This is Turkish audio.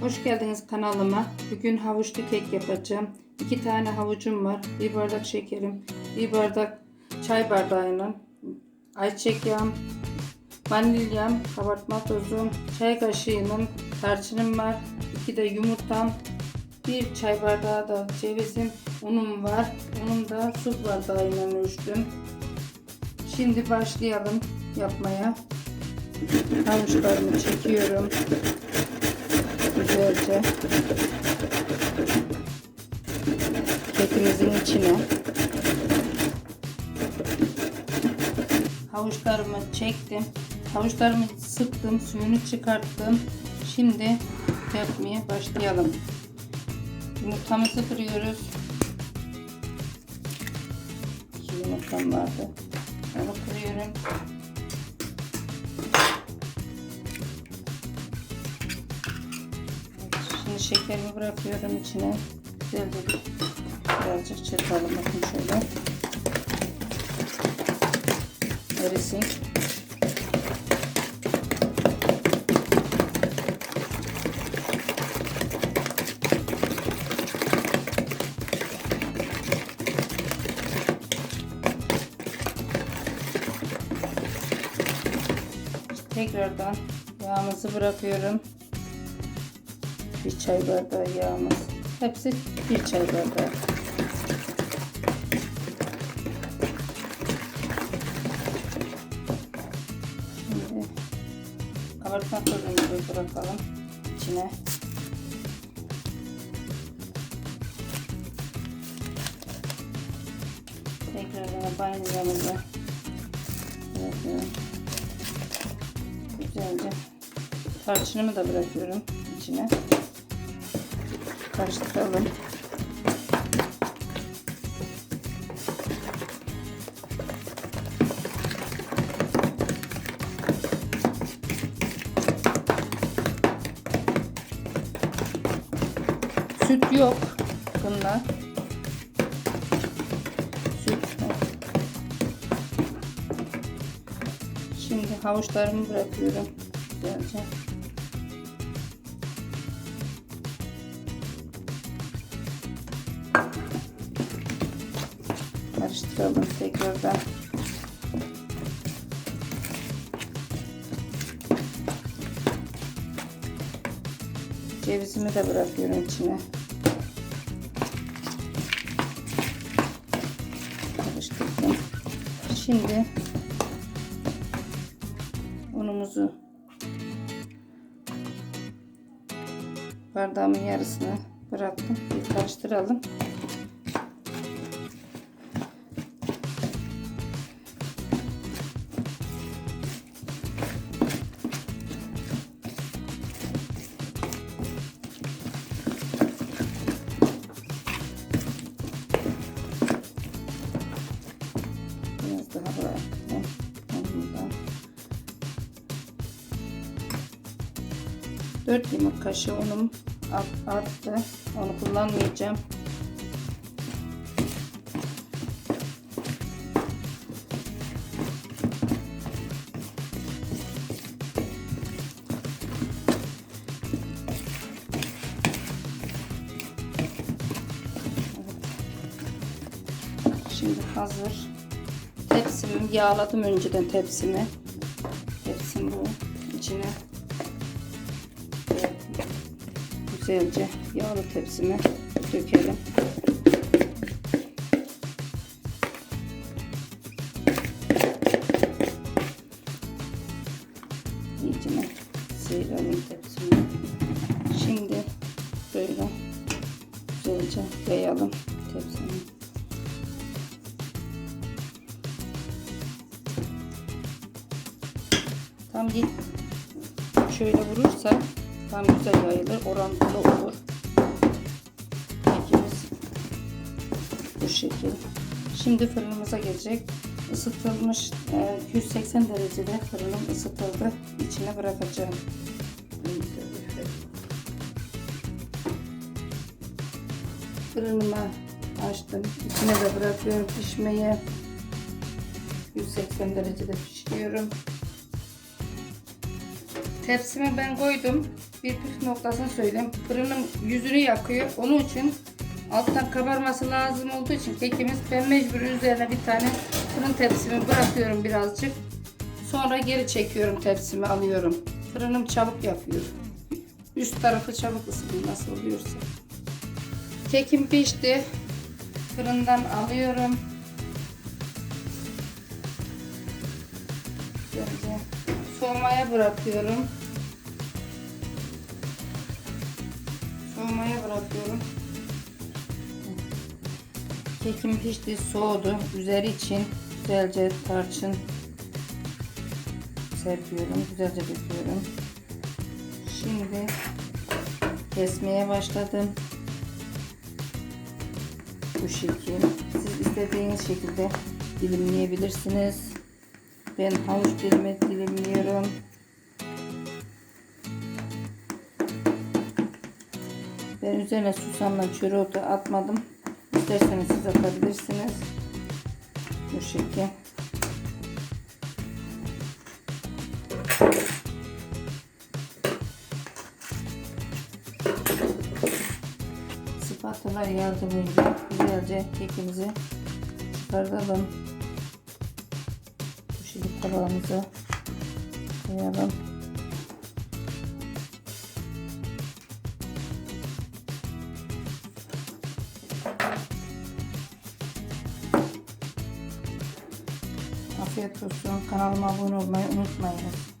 Hoş geldiniz kanalıma. Bugün havuçlu kek yapacağım. İki tane havucum var. Bir bardak şekerim. Bir bardak çay bardağının ayçiçek yağım, vanilyam, kabartma tozum, çay kaşığının tarçınım var. İki de yumurtam. Bir çay bardağı da cevizim, unum var. Unum da su bardağıyla ölçtüm. Şimdi başlayalım yapmaya. Havuçlarımı çekiyorum güzelce kekimizin içine havuçlarımı çektim. Havuçlarımı sıktım, suyunu çıkarttım. Şimdi yapmaya başlayalım. Yumurtamızı kırıyoruz. İki yumurtam vardı. Onu kırıyorum. Şimdi şekerimi bırakıyorum içine. Güzelce birazcık çırpalım bakın şöyle. Erisin. Tekrardan yağımızı bırakıyorum bir çay bardağı yağımız. Hepsi bir çay bardağı. Şimdi kabartma tozumuzu bırakalım içine. Tekrardan vanilyamızı bırakıyorum. Güzelce tarçınımı da bırakıyorum içine karıştıralım. Süt yok bunda. Süt yok. Şimdi havuçlarımı bırakıyorum güzelce. Karıştıralım tekrardan. Cevizimi de bırakıyorum içine. Karıştırdım. Şimdi unumuzu bardağımın yarısını bıraktım. Bir karıştıralım. Ondan. 4 yemek kaşığı unum arttı. Onu kullanmayacağım. Şimdi hazır. Tepsimi yağladım önceden tepsimi. Tepsim bu. İçine güzelce yağlı tepsime dökelim. İyicene sıyıralım tepsimi. Şimdi böyle güzelce yayalım Dik şöyle vurursa tam güzel yayılır. Orantılı olur. Kekimiz bu şekil. Şimdi fırınımıza gelecek. Isıtılmış e, 180 derecede fırınım ısıtıldı. İçine bırakacağım. Fırınımı açtım. İçine de bırakıyorum pişmeye. 180 derecede pişiriyorum. Tepsimi ben koydum. bir püf noktasını söyleyeyim. Fırının yüzünü yakıyor. Onun için alttan kabarması lazım olduğu için kekimiz ben mecbur üzerine bir tane fırın tepsimi bırakıyorum birazcık. Sonra geri çekiyorum tepsimi alıyorum. Fırınım çabuk yapıyor. Üst tarafı çabuk ısınıyor nasıl oluyorsa. Kekim pişti. Fırından alıyorum. Güzelce soğumaya bırakıyorum. Soğumaya bırakıyorum. Kekim pişti, soğudu. Üzeri için güzelce tarçın serpiyorum. Güzelce döküyorum. Şimdi kesmeye başladım. Bu şekil. Siz istediğiniz şekilde dilimleyebilirsiniz. Ben havuç dilimi dilimliyorum. Üzerine susamla çöreotu atmadım. İsterseniz siz atabilirsiniz. Bu şekil. Spatula yardımıyla güzelce kekimizi çıkartalım. Bu şekilde tabağımıza koyalım. Afiyet. Kanalıma abone olmayı unutmayınız.